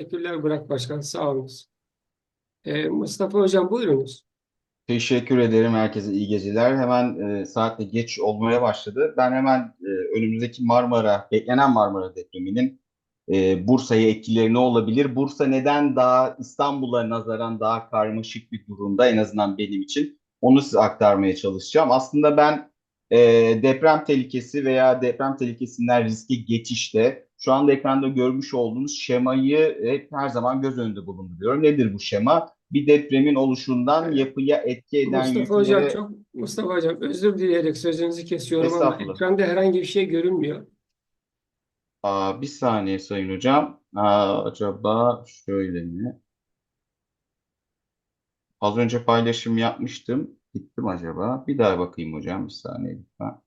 Teşekkürler Burak Başkan, sağ olunuz. Ee, Mustafa Hocam buyurunuz. Teşekkür ederim. Herkese iyi geceler. Hemen e, saat de geç olmaya başladı. Ben hemen e, önümüzdeki Marmara, beklenen Marmara depreminin e, Bursa'ya etkileri ne olabilir? Bursa neden daha İstanbul'a nazaran daha karmaşık bir durumda en azından benim için? Onu size aktarmaya çalışacağım. Aslında ben e, deprem tehlikesi veya deprem tehlikesinden riske geçişte şu anda ekranda görmüş olduğunuz şemayı hep her zaman göz önünde bulunduruyorum. Nedir bu şema? Bir depremin oluşundan yapıya etki eden Mustafa Hocam yüklere... çok Mustafa Hocam özür dileyerek sözünüzü kesiyorum ama ekranda herhangi bir şey görünmüyor. Aa, bir saniye Sayın Hocam. Aa, acaba şöyle mi? Az önce paylaşım yapmıştım. Gittim acaba. Bir daha bakayım hocam. Bir saniye lütfen.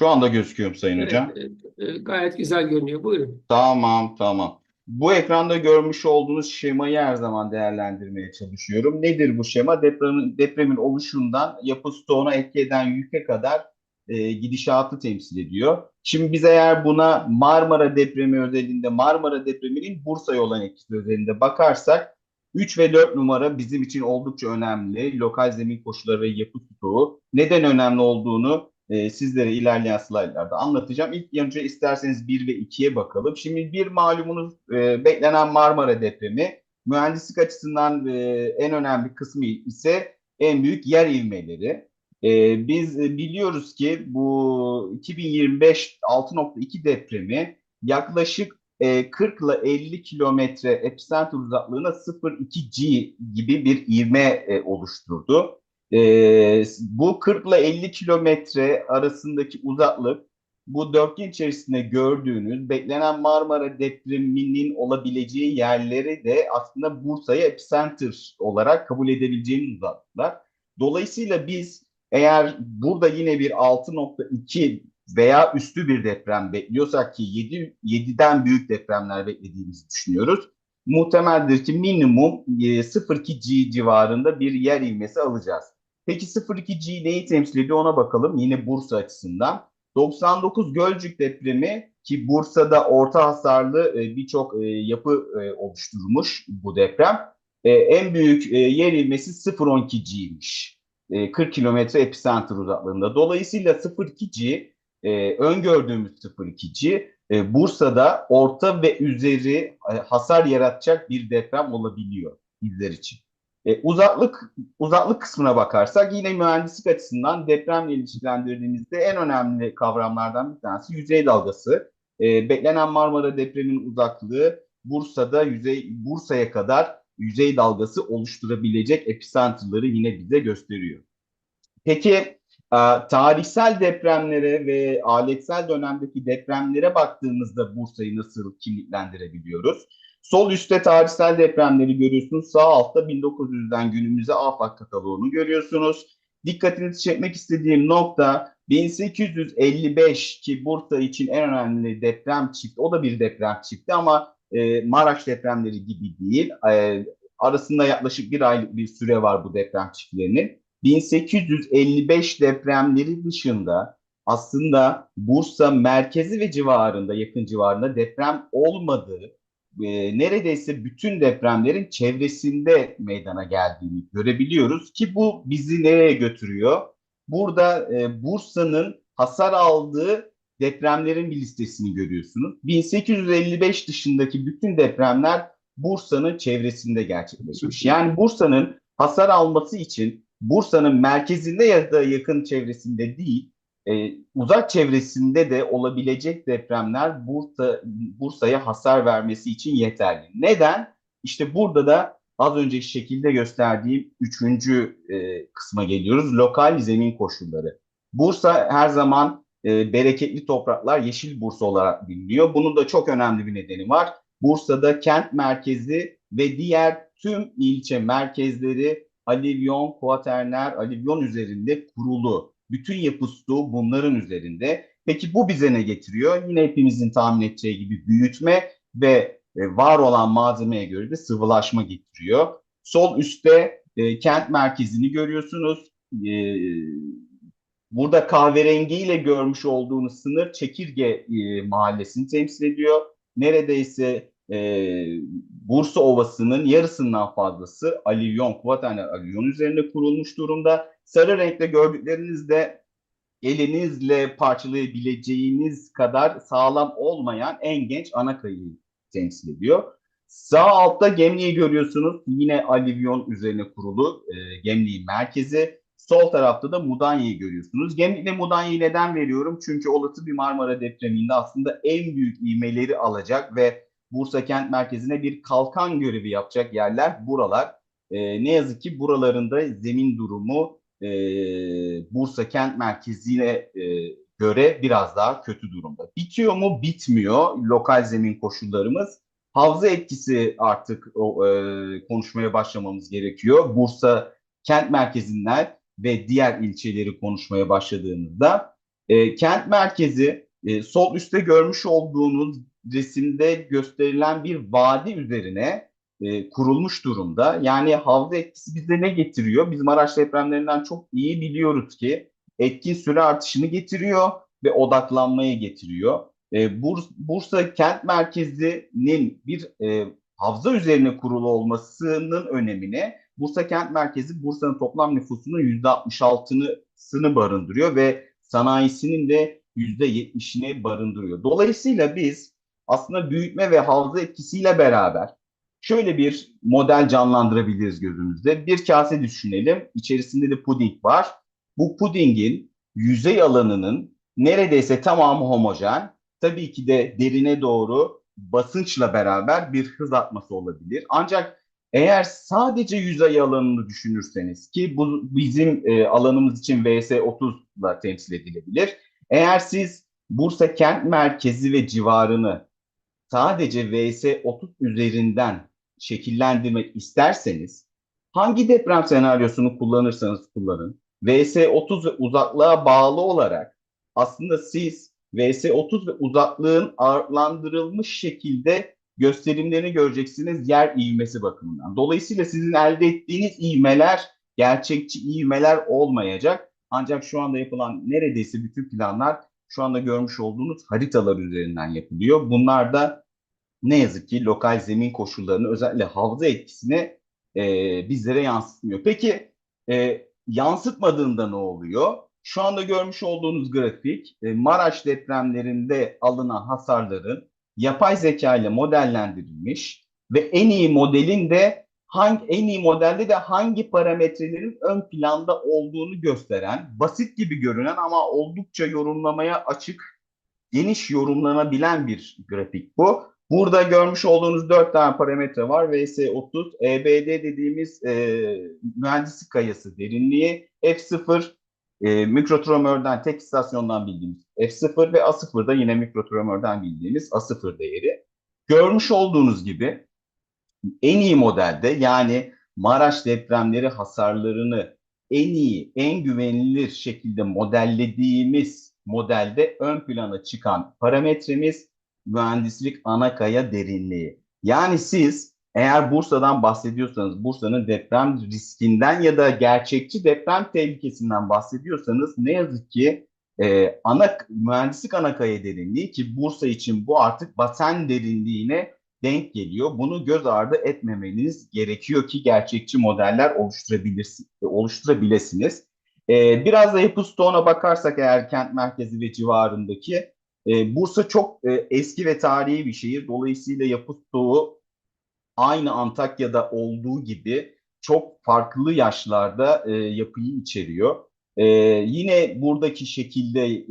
Şu anda gözüküyorum Sayın Evet, Hocam. e, e, gayet güzel görünüyor. Buyurun. Tamam, tamam. Bu ekranda görmüş olduğunuz şemayı her zaman değerlendirmeye çalışıyorum. Nedir bu şema? Depremin, depremin oluşundan yapı stoğuna etki eden yüke kadar e, gidişatı temsil ediyor. Şimdi biz eğer buna Marmara depremi özelinde Marmara depreminin Bursa'ya olan etkisi özelinde bakarsak 3 ve 4 numara bizim için oldukça önemli. Lokal zemin koşulları ve yapı stoğu. Neden önemli olduğunu e, sizlere ilerleyen slaytlarda anlatacağım. İlk önce isterseniz 1 ve 2'ye bakalım. Şimdi bir malumunuz e, beklenen Marmara depremi. Mühendislik açısından e, en önemli kısmı ise en büyük yer ivmeleri. E, biz e, biliyoruz ki bu 2025 6.2 depremi yaklaşık e, 40 ile 50 kilometre epicenter uzaklığına 0.2 G gibi bir ivme e, oluşturdu. Ee, bu 40 ile 50 kilometre arasındaki uzaklık bu dörtgen içerisinde gördüğünüz beklenen Marmara depreminin olabileceği yerleri de aslında Bursa'ya epicenter olarak kabul edebileceğimiz uzaklıklar. Dolayısıyla biz eğer burada yine bir 6.2 veya üstü bir deprem bekliyorsak ki 7, 7'den büyük depremler beklediğimizi düşünüyoruz. Muhtemeldir ki minimum e, 0.2 G civarında bir yer ivmesi alacağız. Peki 02G neyi temsil ediyor ona bakalım yine Bursa açısından. 99 Gölcük depremi ki Bursa'da orta hasarlı e, birçok e, yapı e, oluşturmuş bu deprem. En büyük yer ivmesi 0.12G'ymiş. 40 kilometre epicenter uzaklığında. Dolayısıyla 0.2G öngördüğümüz 0.2G Bursa'da orta ve üzeri hasar yaratacak bir deprem olabiliyor bizler için. E, uzaklık uzaklık kısmına bakarsak yine mühendislik açısından depremle ilişkilendirdiğimizde en önemli kavramlardan bir tanesi yüzey dalgası. E, beklenen Marmara depreminin uzaklığı Bursa'da yüzey Bursa'ya kadar yüzey dalgası oluşturabilecek epicenterları yine bize gösteriyor. Peki tarihsel depremlere ve aletsel dönemdeki depremlere baktığımızda Bursa'yı nasıl kimliklendirebiliyoruz? Sol üstte tarihsel depremleri görüyorsunuz. Sağ altta 1900'den günümüze afak kataloğunu görüyorsunuz. Dikkatinizi çekmek istediğim nokta 1855 ki Bursa için en önemli deprem çifti. O da bir deprem çifti ama e, Maraş depremleri gibi değil. E, arasında yaklaşık bir aylık bir süre var bu deprem çiftlerinin. 1855 depremleri dışında aslında Bursa merkezi ve civarında, yakın civarında deprem olmadığı e, neredeyse bütün depremlerin çevresinde meydana geldiğini görebiliyoruz ki bu bizi nereye götürüyor? Burada e, Bursa'nın hasar aldığı depremlerin bir listesini görüyorsunuz. 1855 dışındaki bütün depremler Bursa'nın çevresinde gerçekleşmiş. Yani Bursa'nın hasar alması için Bursa'nın merkezinde ya da yakın çevresinde değil, e, uzak çevresinde de olabilecek depremler Bursa Bursa'ya hasar vermesi için yeterli. Neden? İşte burada da az önceki şekilde gösterdiğim üçüncü e, kısma geliyoruz. Lokal zemin koşulları. Bursa her zaman e, bereketli topraklar yeşil Bursa olarak biliniyor. Bunun da çok önemli bir nedeni var. Bursa'da kent merkezi ve diğer tüm ilçe merkezleri alivyon, kuaterner, alivyon üzerinde kurulu. Bütün yapı stoğu bunların üzerinde. Peki bu bize ne getiriyor? Yine hepimizin tahmin edeceği gibi büyütme ve e, var olan malzemeye göre de sıvılaşma getiriyor. Sol üstte e, kent merkezini görüyorsunuz. E, Burada kahverengiyle görmüş olduğunuz sınır Çekirge e, mahallesini temsil ediyor. Neredeyse e, Bursa Ovası'nın yarısından fazlası alüvyon, kuvaterner alüvyon üzerine kurulmuş durumda. Sarı renkte gördükleriniz de elinizle parçalayabileceğiniz kadar sağlam olmayan en genç ana kayayı temsil ediyor. Sağ altta Gemli'yi görüyorsunuz. Yine alüvyon üzerine kurulu e, Gemli'nin merkezi. Sol tarafta da Mudanya'yı görüyorsunuz. Gemlik ve Mudanya'yı neden veriyorum? Çünkü olası bir Marmara depreminde aslında en büyük ivmeleri alacak ve Bursa kent merkezine bir kalkan görevi yapacak yerler buralar. E, ne yazık ki buralarında zemin durumu e, Bursa kent merkezine e, göre biraz daha kötü durumda. Bitiyor mu? Bitmiyor lokal zemin koşullarımız. Havza etkisi artık o, e, konuşmaya başlamamız gerekiyor. Bursa kent merkezinden ve diğer ilçeleri konuşmaya başladığımızda e, kent merkezi e, sol üstte görmüş olduğunuz resimde gösterilen bir vadi üzerine e, kurulmuş durumda. Yani havza etkisi bize ne getiriyor? Biz Maraş depremlerinden çok iyi biliyoruz ki etkin süre artışını getiriyor ve odaklanmayı getiriyor. E, Burs, Bursa kent merkezinin bir e, havza üzerine kurulu olmasının önemine Bursa kent merkezi Bursa'nın toplam nüfusunun %66'sını barındırıyor ve sanayisinin de %70'ini barındırıyor. Dolayısıyla biz aslında büyütme ve havza etkisiyle beraber şöyle bir model canlandırabiliriz gözümüzde. Bir kase düşünelim. İçerisinde de puding var. Bu pudingin yüzey alanının neredeyse tamamı homojen. Tabii ki de derine doğru basınçla beraber bir hız atması olabilir. Ancak eğer sadece yüzey alanını düşünürseniz ki bu bizim e, alanımız için VS30 ile temsil edilebilir. Eğer siz Bursa kent merkezi ve civarını sadece VS30 üzerinden şekillendirmek isterseniz hangi deprem senaryosunu kullanırsanız kullanın VS30 ve uzaklığa bağlı olarak aslında siz VS30 ve uzaklığın ağırlandırılmış şekilde gösterimlerini göreceksiniz yer ivmesi bakımından. Dolayısıyla sizin elde ettiğiniz ivmeler gerçekçi ivmeler olmayacak. Ancak şu anda yapılan neredeyse bütün planlar şu anda görmüş olduğunuz haritalar üzerinden yapılıyor. Bunlar da ne yazık ki lokal zemin koşullarını özellikle havza etkisini e, bizlere yansıtmıyor. Peki e, yansıtmadığında ne oluyor? Şu anda görmüş olduğunuz grafik e, Maraş depremlerinde alınan hasarların yapay zeka ile modellendirilmiş ve en iyi modelin de hangi en iyi modelde de hangi parametrelerin ön planda olduğunu gösteren basit gibi görünen ama oldukça yorumlamaya açık geniş yorumlanabilen bir grafik bu. Burada görmüş olduğunuz dört tane parametre var. VS30, EBD dediğimiz e, mühendislik kayası derinliği, F0 e, mikrotremörden tek istasyondan bildiğimiz F0 ve A0 da yine mikrotremörden bildiğimiz A0 değeri. Görmüş olduğunuz gibi en iyi modelde yani Maraş depremleri hasarlarını en iyi, en güvenilir şekilde modellediğimiz modelde ön plana çıkan parametremiz mühendislik ana kaya derinliği. Yani siz eğer Bursa'dan bahsediyorsanız, Bursa'nın deprem riskinden ya da gerçekçi deprem tehlikesinden bahsediyorsanız ne yazık ki e, ana mühendislik ana kaya derinliği ki Bursa için bu artık basen derinliğine denk geliyor. Bunu göz ardı etmemeniz gerekiyor ki gerçekçi modeller oluşturabilirsiniz. Ee, biraz da yapı stoğuna bakarsak eğer kent merkezi ve civarındaki e, Bursa çok e, eski ve tarihi bir şehir. Dolayısıyla yapı stoğu aynı Antakya'da olduğu gibi çok farklı yaşlarda e, yapıyı içeriyor. Yine buradaki şekilde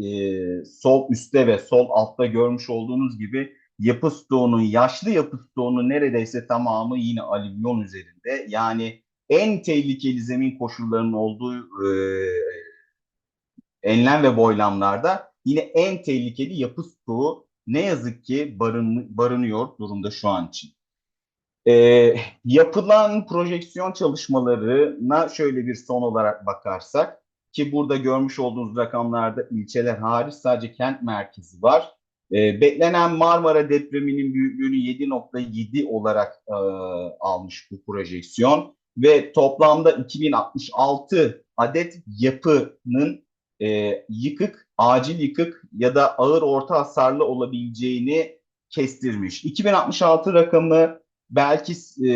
sol üstte ve sol altta görmüş olduğunuz gibi yapı stoğunun, yaşlı yapı stoğunun neredeyse tamamı yine alüvyon üzerinde. Yani en tehlikeli zemin koşullarının olduğu e, enlem ve boylamlarda yine en tehlikeli yapı stoğu ne yazık ki barın, barınıyor durumda şu an için. E, yapılan projeksiyon çalışmalarına şöyle bir son olarak bakarsak ki burada görmüş olduğunuz rakamlarda ilçeler hariç sadece kent merkezi var. E, beklenen Marmara depreminin büyüklüğünü 7.7 olarak e, almış bu projeksiyon ve toplamda 2066 adet yapının e, yıkık, acil yıkık ya da ağır orta hasarlı olabileceğini kestirmiş. 2066 rakamı belki e,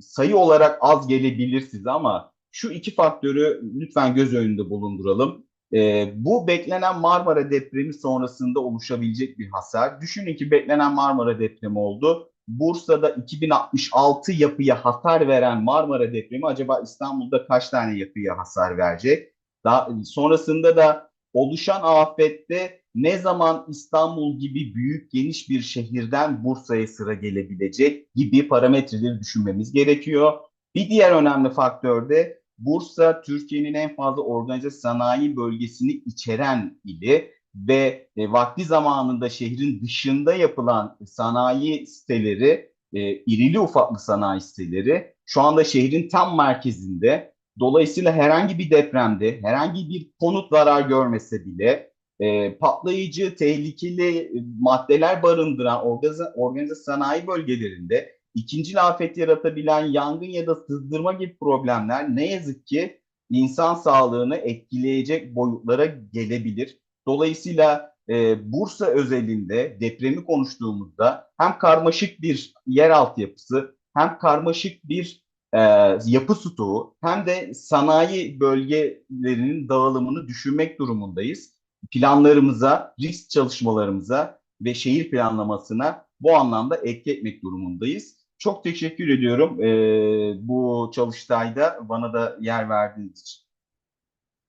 sayı olarak az gelebilir size ama şu iki faktörü lütfen göz önünde bulunduralım. E, bu beklenen Marmara depremi sonrasında oluşabilecek bir hasar. Düşünün ki beklenen Marmara depremi oldu. Bursa'da 2066 yapıya hasar veren Marmara depremi acaba İstanbul'da kaç tane yapıya hasar verecek? Daha, sonrasında da oluşan afette ne zaman İstanbul gibi büyük geniş bir şehirden Bursa'ya sıra gelebilecek gibi parametreleri düşünmemiz gerekiyor. Bir diğer önemli faktör de Bursa Türkiye'nin en fazla organize sanayi bölgesini içeren ili ve e, vakti zamanında şehrin dışında yapılan sanayi siteleri, e, irili ufaklı sanayi siteleri şu anda şehrin tam merkezinde. Dolayısıyla herhangi bir depremde, herhangi bir konut zarar görmese bile e, patlayıcı, tehlikeli maddeler barındıran organize, organize sanayi bölgelerinde ikinci afet yaratabilen yangın ya da sızdırma gibi problemler ne yazık ki insan sağlığını etkileyecek boyutlara gelebilir. Dolayısıyla e, Bursa özelinde depremi konuştuğumuzda hem karmaşık bir yeraltı yapısı hem karmaşık bir e, yapı stoğu hem de sanayi bölgelerinin dağılımını düşünmek durumundayız. Planlarımıza, risk çalışmalarımıza ve şehir planlamasına bu anlamda etki etmek durumundayız. Çok teşekkür ediyorum e, bu çalıştayda bana da yer verdiğiniz için.